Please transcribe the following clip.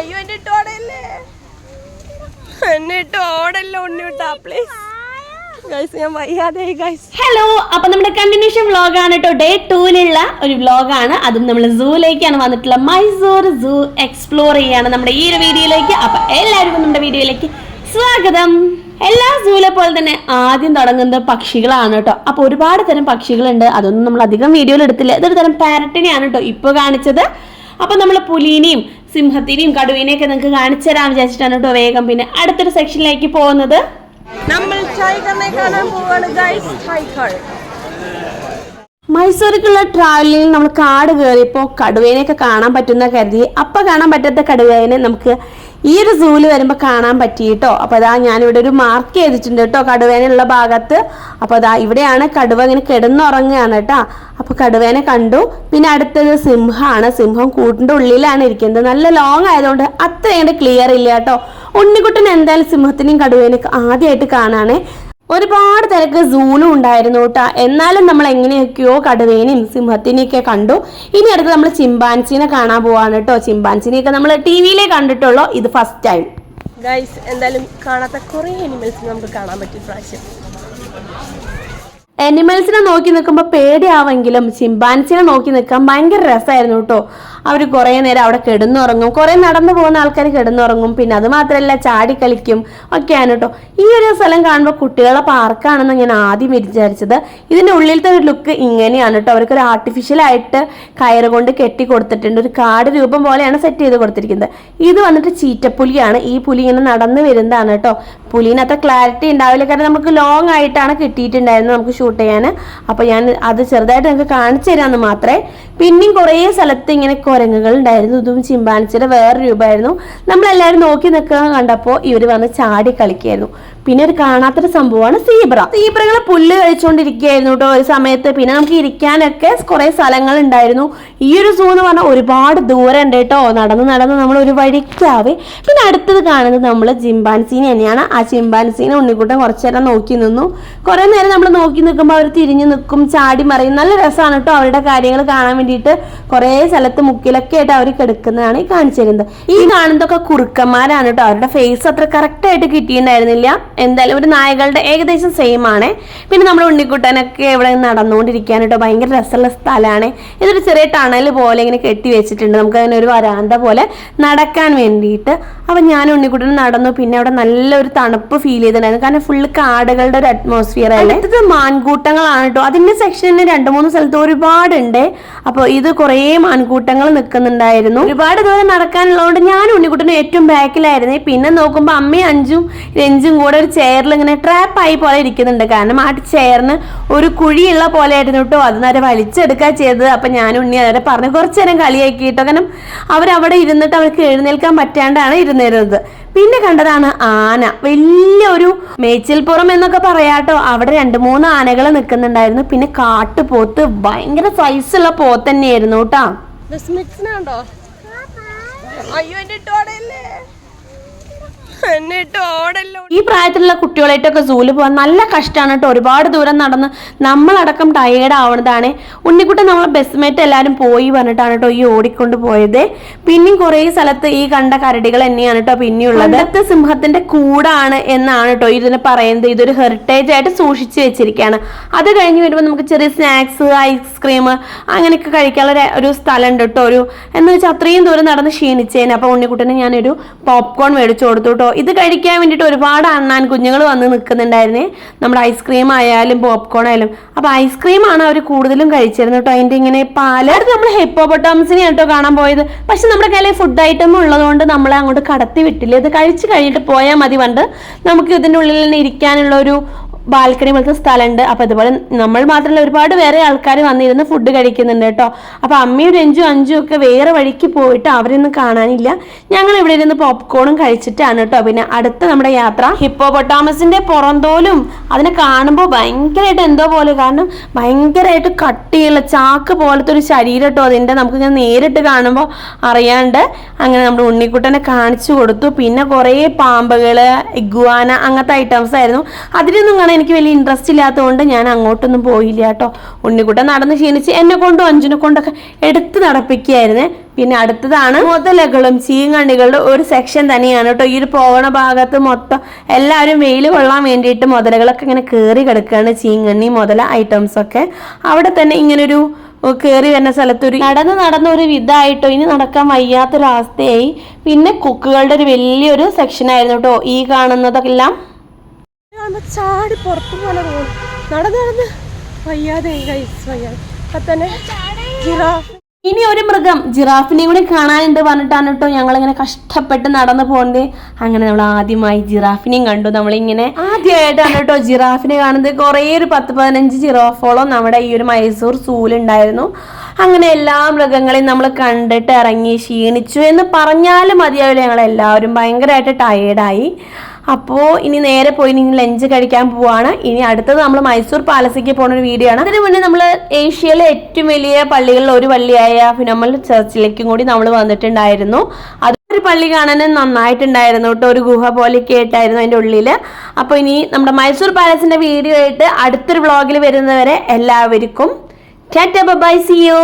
അയ്യോ എന്നെ ഇട്ട് ഓടല്ലേ? എന്നെ ഇട്ട് ഓടല്ലോ ഉണ്ണി വിട്ടാ പ്ലീസ് ഞാൻ ഹലോ അപ്പൊ നമ്മുടെ കണ്ടിന്യൂഷൻ വ്ളോഗാണ് കേട്ടോ. ഡേ ടൂലുള്ള ഒരു വ്ളോഗാണ് അതും നമ്മൾ സൂയിലേക്കാണ് വന്നിട്ടുള്ള മൈസൂർ സൂ എക്സ്പ്ലോർ ചെയ്യാണ് നമ്മുടെ ഈ ഒരു വീഡിയോയിലേക്ക്. അപ്പൊ എല്ലാവർക്കും നമ്മുടെ വീഡിയോയിലേക്ക് സ്വാഗതം. എല്ലാ സൂവിലെ പോലെ തന്നെ ആദ്യം തുടങ്ങുന്നത് പക്ഷികളാണ് കേട്ടോ. അപ്പൊ ഒരുപാട് തരം പക്ഷികളുണ്ട്. അതൊന്നും നമ്മൾ അധികം വീഡിയോയിൽ എടുത്തില്ല. ഇതൊരു തരം പാരറ്റിനെയാണ് കേട്ടോ ഇപ്പൊ കാണിച്ചത്. അപ്പൊ നമ്മൾ പുലീനെയും സിംഹത്തിനെയും കടുവിനെയും ഒക്കെ നിങ്ങൾക്ക് കാണിച്ചു തരാൻ വിചാരിച്ചിട്ടാണ് കേട്ടോ വേഗം പിന്നെ അടുത്തൊരു സെക്ഷനിലേക്ക് പോകുന്നത്. നമ്മൾ ടൈഗറിനെ കാണാൻ പോവാണ് ഗൈസ് ടൈഗർ. മൈസൂരിക്കുള്ള ട്രാവലിംഗിൽ നമ്മൾ കാട് കയറിയപ്പോൾ കടുവേനെയൊക്കെ കാണാൻ പറ്റുന്ന കരുതി. അപ്പം കാണാൻ പറ്റാത്ത കടുവേനെ നമുക്ക് ഈ ഒരു സൂൽ വരുമ്പോൾ കാണാൻ പറ്റി കേട്ടോ അപ്പോൾ അതാ ഞാനിവിടെ ഒരു മാർക്ക് ചെയ്തിട്ടുണ്ട് കേട്ടോ കടുവേനുള്ള ഭാഗത്ത്. അപ്പോൾ അതാ ഇവിടെയാണ് കടുവ ഇങ്ങനെ കിടന്നുറങ്ങുകയാണ് കേട്ടോ. അപ്പോൾ കടുവേനെ കണ്ടു. പിന്നെ അടുത്തത് സിംഹമാണ് സിംഹം കൂട്ടിന്റെ ഉള്ളിലാണ് ഇരിക്കുന്നത്. നല്ല ലോങ് ആയതുകൊണ്ട് അത്രയും ക്ലിയർ ഇല്ല കേട്ടോ. ഉണ്ണിക്കുട്ടൻ എന്തായാലും സിംഹത്തിനെയും കടുവേനെയൊക്കെ ആദ്യമായിട്ട് കാണാനേ ഒരുപാട് തിരക്ക് സൂലും ഉണ്ടായിരുന്നു കേട്ടോ എന്നാലും നമ്മൾ എങ്ങനെയൊക്കെയോ കടുവേനെയും സിംഹത്തിനെയൊക്കെ കണ്ടു. ഇനി അടുത്ത് നമ്മൾ ചിമ്പാൻസിനെ കാണാൻ പോവാണ് കേട്ടോ ചിമ്പാൻസിനെയൊക്കെ നമ്മൾ ടി വിയിലേ കണ്ടിട്ടുള്ളൂ. ഇത് ഫസ്റ്റ് ടൈം ഗൈസ് എന്തായാലും കാണാത്ത കുറേ അനിമൽസ് നമുക്ക് കാണാൻ പറ്റും പ്രാവശ്യം. അനിമൽസിനെ നോക്കി നിൽക്കുമ്പോൾ പേടിയാവെങ്കിലും ചിമ്പാൻസിനെ നോക്കി നിൽക്കാൻ ഭയങ്കര രസമായിരുന്നു കേട്ടോ അവർ കുറേ നേരം അവിടെ കിടന്നുറങ്ങും. കുറേ നടന്നു പോകുന്ന ആൾക്കാർ കിടന്നുറങ്ങും. പിന്നെ അത് മാത്രമല്ല ചാടി കളിക്കും ഒക്കെയാണ് കേട്ടോ ഈ ഒരു സ്ഥലം കാണുമ്പോൾ കുട്ടികളെ പാർക്കാണെന്ന് ഞാൻ ആദ്യം വിചാരിച്ചത്. ഇതിന്റെ ഉള്ളിലത്തെ ഒരു ലുക്ക് ഇങ്ങനെയാണ് കേട്ടോ അവർക്കൊരു ആർട്ടിഫിഷ്യലായിട്ട് കയറ് കൊണ്ട് കെട്ടി കൊടുത്തിട്ടുണ്ട്. ഒരു കാട് രൂപം പോലെയാണ് സെറ്റ് ചെയ്ത് കൊടുത്തിരിക്കുന്നത്. ഇത് വന്നിട്ട് ചീറ്റപ്പുലിയാണ്. ഈ പുലി ഇങ്ങനെ നടന്നു വരുന്നതാണ് കേട്ടോ പുലിന് ക്ലാരിറ്റി ഉണ്ടാവില്ല. കാരണം നമുക്ക് ലോങ് ആയിട്ടാണ് കിട്ടിയിട്ടുണ്ടായിരുന്നത് നമുക്ക് ഷൂട്ട് ചെയ്യാൻ. അപ്പോൾ ഞാൻ അത് ചെറുതായിട്ട് നിങ്ങൾക്ക് കാണിച്ചു തരാമെന്ന് മാത്രമേ പിന്നെയും കുറേ സ്ഥലത്ത് ഇങ്ങനെ കുരങ്ങുകൾ ഉണ്ടായിരുന്നു. ഇതും ചിമ്പാൻസിയുടെ വേറെ രൂപമായിരുന്നു. നമ്മളെല്ലാവരും നോക്കി നിൽക്കുക കണ്ടപ്പോൾ ഇവർ വന്ന് ചാടി കളിക്കായിരുന്നു പിന്നെ ഒരു കാണാത്തൊരു സംഭവമാണ് സീബ്ര. സീബ്രകൾ പുല്ല് കഴിച്ചുകൊണ്ടിരിക്കുകയായിരുന്നു കേട്ടോ ഒരു സമയത്ത്. പിന്നെ നമുക്ക് ഇരിക്കാനൊക്കെ കുറെ സ്ഥലങ്ങൾ ഉണ്ടായിരുന്നു ഈ ഒരു സൂ എന്ന് പറഞ്ഞാൽ ഒരുപാട് ദൂരം ഉണ്ട് കേട്ടോ നടന്ന് നടന്ന് നമ്മൾ ഒരു വഴിക്കാവേ പിന്നെ അടുത്തത് കാണുന്നത് നമ്മൾ ചിമ്പാൻസീനെ തന്നെയാണ്. ആ ചിമ്പാൻസീനെ ഉണ്ണിക്കുട്ടൻ കുറച്ചു നേരം നോക്കി നിന്നു. കുറെ നേരം നമ്മൾ നോക്കി നിൽക്കുമ്പോൾ അവർ തിരിഞ്ഞു നിൽക്കും ചാടി മറിയും. നല്ല രസമാണ് കേട്ടോ അവരുടെ കാര്യങ്ങൾ കാണാൻ വേണ്ടിയിട്ട്. കുറേ സ്ഥലത്ത് മുക്കിലൊക്കെ ആയിട്ട് അവർ കിടക്കുന്നതാണ് ഈ കാണിച്ചു തരുന്നത്. ഈ കാണുന്നതൊക്കെ കുറുക്കന്മാരാണ് കേട്ടോ അവരുടെ ഫേസ് അത്ര കറക്റ്റ് ആയിട്ട് കിട്ടിയിട്ടുണ്ടായിരുന്നില്ല. എന്തായാലും ഒരു നായകളുടെ ഏകദേശം സെയിം ആണ്. പിന്നെ നമ്മൾ ഉണ്ണിക്കുട്ടനൊക്കെ ഇവിടെ നടന്നുകൊണ്ടിരിക്കാൻ കേട്ടോ. ഭയങ്കര രസമുള്ള സ്ഥലമാണ്. ഇതൊരു ചെറിയ ടണൽ പോലെ ഇങ്ങനെ കെട്ടി വെച്ചിട്ടുണ്ട്. നമുക്ക് അതിന് ഒരു വരാന്ത പോലെ നടക്കാൻ വേണ്ടിയിട്ട്. അപ്പം ഞാൻ ഉണ്ണിക്കുട്ടൻ നടന്നു. പിന്നെ അവിടെ നല്ലൊരു തണുപ്പ് ഫീൽ ചെയ്തിട്ടുണ്ടായിരുന്നു. കാരണം ഫുള്ള് കാടുകളുടെ ഒരു അറ്റ്മോസ്ഫിയർ അല്ലേ? അടുത്തത് മാൻകൂട്ടങ്ങളാണ് കേട്ടോ. അതിന്റെ സെക്ഷനിൽ രണ്ട് മൂന്ന് സ്ഥലത്ത് ഒരുപാടുണ്ട്. അപ്പോൾ ഇത് കുറേ മാൻകൂട്ടങ്ങൾ നിൽക്കുന്നുണ്ടായിരുന്നു. ഒരുപാട് ദൂരം നടക്കാനുള്ളതുകൊണ്ട് ഞാൻ ഉണ്ണിക്കുട്ടനും ഏറ്റവും ബാക്കിലായിരുന്നു പിന്നെ നോക്കുമ്പോൾ അമ്മയും അഞ്ചും രഞ്ജും കൂടെ ഒരു ചെയറിൽ ഇങ്ങനെ ട്രാപ്പ് ആയി പോലെ ഇരിക്കുന്നുണ്ട്. കാരണം ആ ചെയറിന് ഒരു കുഴിയുള്ള പോലെ ആയിരുന്നു കേട്ടോ അത് നേരെ വലിച്ചെടുക്കുക ചെയ്തത്. അപ്പൊ ഞാൻ ഉണ്ണി അവരെ പറഞ്ഞു കുറച്ചു നേരം കളിയാക്കി കേട്ടോ കാരണം അവരവിടെ ഇരുന്നിട്ട് അവർക്ക് എഴുന്നേൽക്കാൻ പറ്റാണ്ടാണ് ഇരുന്നിരുന്നത്. പിന്നെ കണ്ടതാണ് ആന. വലിയ ഒരു മേച്ചിൽപ്പുറം എന്നൊക്കെ പറയാട്ടോ അവിടെ രണ്ട് മൂന്ന് ആനകൾ നിൽക്കുന്നുണ്ടായിരുന്നു. പിന്നെ കാട്ടുപോത്ത് ഭയങ്കര സൈസുള്ള പോത്ത് തന്നെയായിരുന്നു കേട്ടോ അയ്യോ എന്നെ ഇട്ട് ഓടല്ലേ എന്നെ ഇട്ട് ഓടല്ലോ ഈ പ്രായത്തിലുള്ള കുട്ടികളായിട്ടൊക്കെ സൂൽ പോകാൻ നല്ല കഷ്ടമാണ് കേട്ടോ. ഒരുപാട് ദൂരം നടന്ന് നമ്മളടക്കം ടയേർഡ് ആവണതാണ്. ഉണ്ണിക്കുട്ടൻ നമ്മളെ ബസ്മേറ്റ് എല്ലാവരും പോയി പറഞ്ഞിട്ടാണ് കേട്ടോ ഈ ഓടിക്കൊണ്ട് പോയത്. പിന്നെയും കുറേ സ്ഥലത്ത് ഈ കണ്ട കരടികൾ തന്നെയാണ് കേട്ടോ പിന്നെയുള്ളത്. അടുത്ത സിംഹത്തിന്റെ കൂടാണ് എന്നാണ് കേട്ടോ ഇതിന് പറയുന്നത്. ഇതൊരു ഹെറിറ്റേജ് ആയിട്ട് സൂക്ഷിച്ച് വെച്ചിരിക്കുകയാണ്. അത് കഴിഞ്ഞ് വരുമ്പോൾ നമുക്ക് ചെറിയ സ്നാക്സ് ഐസ്ക്രീം അങ്ങനെയൊക്കെ കഴിക്കാനുള്ള ഒരു- ഒരു സ്ഥലം ഉണ്ട് കേട്ടോ. ഒരു എന്ന് വെച്ചാൽ അത്രയും ദൂരം നടന്ന് ക്ഷീണിച്ചേനെ. അപ്പോൾ ഉണ്ണിക്കുട്ടന് ഞാനൊരു പോപ്കോൺ മേടിച്ചു കൊടുത്തു കേട്ടോ. ഇത് കഴിക്കാൻ വേണ്ടിയിട്ട് ഒരുപാട് അണ്ണാൻ കുഞ്ഞുങ്ങൾ വന്ന് നിൽക്കുന്നുണ്ടായിരുന്നേ. നമ്മുടെ ഐസ്ക്രീം ആയാലും പോപ്കോൺ ആയാലും. അപ്പോൾ ഐസ്ക്രീമാണ് അവർ കൂടുതലും കഴിച്ചിരുന്നത് കേട്ടോ. അതിന്റെ ഇങ്ങനെ പാൽ. നമ്മൾ ഹെപ്പോപ്പൊട്ടാമസിനെ കേട്ടോ കാണാൻ പോയത്. പക്ഷെ നമ്മുടെ കയ്യിൽ ഫുഡ് ഐറ്റം ഉള്ളതുകൊണ്ട് നമ്മളെ അങ്ങോട്ട് കടത്തി വിട്ടില്ല. ഇത് കഴിച്ച് കഴിഞ്ഞിട്ട് പോയാൽ മതി പണ്ട്. നമുക്ക് ഇതിന്റെ ഉള്ളിൽ തന്നെ ഇരിക്കാനുള്ള ഒരു ബാൽക്കണി പോലത്തെ സ്ഥലമുണ്ട്. അപ്പൊ ഇതുപോലെ നമ്മൾ മാത്രമല്ല ഒരുപാട് വേറെ ആൾക്കാർ വന്നിരുന്ന് ഫുഡ് കഴിക്കുന്നുണ്ട് കേട്ടോ. അപ്പൊ അമ്മയും രഞ്ജും അഞ്ചും ഒക്കെ വേറെ വഴിക്ക് പോയിട്ട് അവരൊന്നും കാണാനില്ല. ഞങ്ങൾ ഇവിടെ ഇരുന്ന് പോപ്കോണും കഴിച്ചിട്ടാണ് കേട്ടോ. പിന്നെ അടുത്ത നമ്മുടെ യാത്ര. ഹിപ്പോപൊട്ടാമസിന്റെ പുറന്തോലും അതിനെ കാണുമ്പോൾ ഭയങ്കരമായിട്ട് എന്തോ പോലെ കാരണം ഭയങ്കരമായിട്ട് കട്ടിയുള്ള ചാക്ക് പോലത്തെ ഒരു ശരീരം കേട്ടോ അതിന്റെ നമുക്ക് ഇങ്ങനെ നേരിട്ട് കാണുമ്പോൾ അറിയാണ്ട് അങ്ങനെ നമ്മുടെ ഉണ്ണിക്കുട്ടനെ കാണിച്ചു കൊടുത്തു. പിന്നെ കുറേ പാമ്പുകൾ ഇഗ്വാന അങ്ങനത്തെ ഐറ്റംസ് ആയിരുന്നു. അതിലൊന്നും എനിക്ക് വലിയ ഇൻട്രസ്റ്റ് ഇല്ലാത്തതുകൊണ്ട് ഞാൻ അങ്ങോട്ടൊന്നും പോയില്ല കേട്ടോ. ഉണ്ണിക്കുട്ടൻ നടന്ന് ക്ഷീണിച്ച് എന്നെ കൊണ്ടും അഞ്ചിനെ കൊണ്ടൊക്കെ എടുത്ത് നടപ്പിക്കുകയായിരുന്നേ. പിന്നെ അടുത്തതാണ് മുതലകളും ചീങ്കണ്ണികളുടെ ഒരു സെക്ഷൻ തന്നെയാണ് കേട്ടോ. ഈ ഒരു പോകണ ഭാഗത്ത് മൊത്തം എല്ലാവരും വെയിൽ കൊള്ളാൻ വേണ്ടിയിട്ട് മുതലകളൊക്കെ ഇങ്ങനെ കയറി കിടക്കുകയാണ്. ചീങ്കണ്ണി മുതല ഐറ്റംസൊക്കെ അവിടെ തന്നെ ഇങ്ങനൊരു കയറി വരുന്ന സ്ഥലത്ത് ഒരു നടന്ന് നടന്ന ഒരു വിധമായിട്ടോ ഇനി നടക്കാൻ വയ്യാത്തൊരവസ്ഥയായി. പിന്നെ കുക്കുകളുടെ ഒരു വലിയൊരു സെക്ഷനായിരുന്നു കേട്ടോ. ഈ കാണുന്നതെല്ലാം ചാടി പുറത്തു പോലെ പോകും നടന്ന് നടന്ന് വയ്യാതെ തന്നെ ജിറാഫ്. ഇനി ഒരു മൃഗം. ജിറാഫിനെ കൂടി കാണാനുണ്ട് പറഞ്ഞിട്ടാണ് കേട്ടോ ഞങ്ങളിങ്ങനെ കഷ്ടപ്പെട്ട് നടന്നു പോകുന്നത് അങ്ങനെ നമ്മൾ ആദ്യമായി ജിറാഫിനെയും കണ്ടു. നമ്മളിങ്ങനെ ആദ്യമായിട്ടാണ് കേട്ടോ ജിറാഫിനെ കാണുന്നത്. കുറേ ഒരു പത്ത് പതിനഞ്ച് ജിറാഫോളം നമ്മുടെ ഈ ഒരു മൈസൂർ സൂലുണ്ടായിരുന്നു അങ്ങനെ എല്ലാ മൃഗങ്ങളെയും നമ്മൾ കണ്ടിട്ട് ഇറങ്ങി ക്ഷീണിച്ചു എന്ന് പറഞ്ഞാലും മതിയാവില്ല. ഞങ്ങൾ എല്ലാവരും ഭയങ്കരമായിട്ട് ടയേർഡായി അപ്പോൾ ഇനി നേരെ പോയി നിങ്ങൾ ലഞ്ച് കഴിക്കാൻ പോവാണ്. ഇനി അടുത്തത് നമ്മൾ മൈസൂർ പാലസിക്ക് പോണ ഒരു വീഡിയോ ആണ്. അതിനു മുന്നേ നമ്മൾ ഏഷ്യയിലെ ഏറ്റവും വലിയ പള്ളികളിൽ ഒരു പള്ളിയായ ഫിനോമൽ ചർച്ചിലേക്കും കൂടി നമ്മൾ വന്നിട്ടുണ്ടായിരുന്നു. അത് ഒരു പള്ളി കാണാൻ നന്നായിട്ടുണ്ടായിരുന്നു കേട്ടോ. ഒരു ഗുഹ പോലെയൊക്കെ ആയിട്ടായിരുന്നു അതിന്റെ ഉള്ളിൽ അപ്പോൾ ഇനി നമ്മുടെ മൈസൂർ പാലസിന്റെ വീഡിയോ ആയിട്ട് അടുത്തൊരു വ്ളോഗിൽ വരുന്നവരെ എല്ലാവർക്കും ബൈ സി യു